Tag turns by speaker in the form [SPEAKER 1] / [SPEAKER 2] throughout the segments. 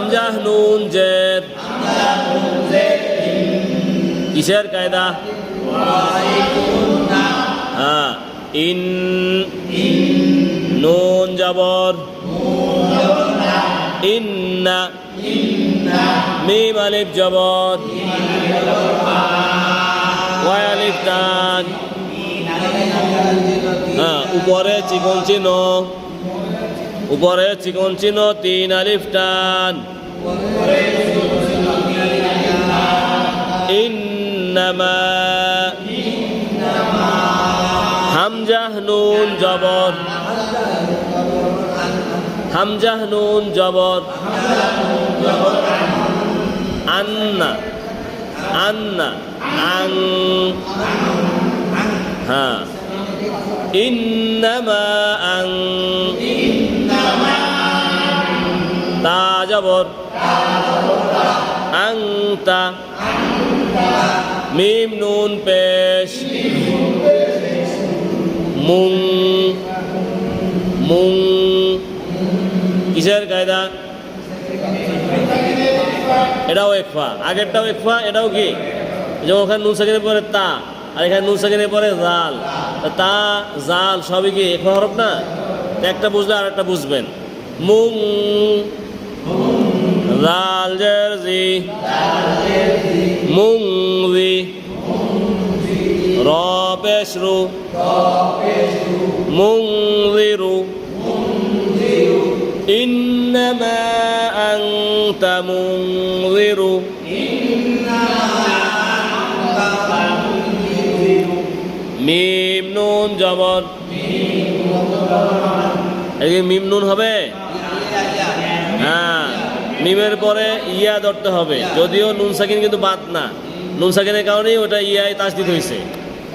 [SPEAKER 1] হামজাহ নুন জেদ। কিসের কায়দা? হ্যাঁ ইন নুন জবর। ইন্না মিম আলিফ জবর। আলিফ টান হ্যাঁ উপরে চিকন চিহ্ন। উপরে চিকন চিহ্ন, তিন আলিফ টান। ইন্নামা হামজাহ নুন জবর। হামজাহ নুন জবর। আন্না আন্না, আং। হ্যাঁ। ইন্নামা আং। জবর আংতা। মিম নুন পেশ। মুং। মুং। কিসের কায়দা? এটাও একফা আগেরটাও একফা এটাও কি? যেমন ওখানে নুন সাকিনের পরে তা, আর এখানে নুন সাকিনের পরে জাল। তা জাল, সবই কি একফা হরফ না? একটা বুঝলে আর একটা বুঝবেন। মুং। জাল জারজি মুং জি র পেশরু মুংজিরু إنما أنت منذر মিম নুন জবর এই যে মিম নুন হবে হ্যাঁ মিমের পরে ইয়া ধরতে হবে। যদিও নুন সাকিন কিন্তু বাদ না। নুন সাকিনের কারণেই ওটা ইয়ায় তাসদিদ হয়েছে।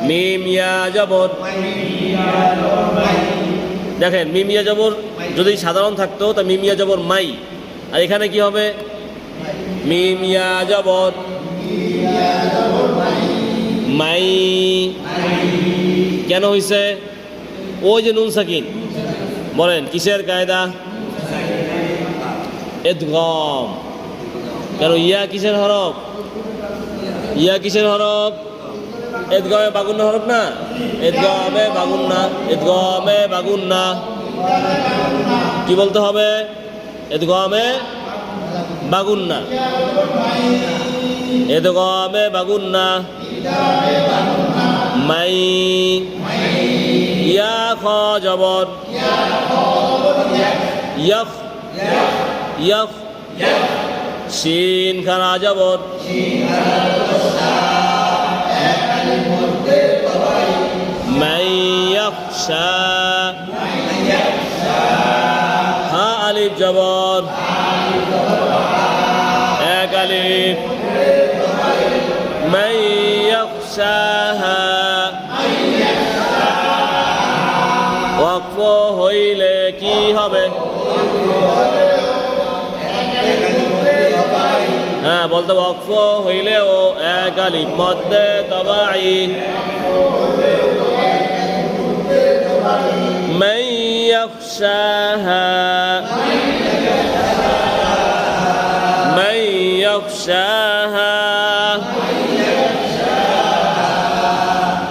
[SPEAKER 1] মিম ইয়া জবর। দেখেন মিমিয়া জবর যদি সাধারণ থাকতো, তা মিমিয়া জবর মাই। আর এখানে কি হবে? মিমিয়া জবর। মাই। কেন হয়েছে ওই যে নুন সাকিন। বলেন, কিসের কায়দা? এদগম কেন ইয়া কিসের হরফ? ইয়া কিসের হরফ? এদগমে বাগুন না হরফ না? এদগমে বাগুন না এদগমে বাগুন না কি বলতে হবে? এদগমে বাগুন না এদগমে বাগুন না মাই ইয়া খ জবর। ইয়ফ। ইয়ফ শিন খানা জবর من يخشى ها ألف جبار এক আলিফ من يخشاها ওয়াকফ হইলে কি বলতে ওয়াকফ হইলে ও এক আলিফ মধ্যে তবাই من يخشاها من يخشاها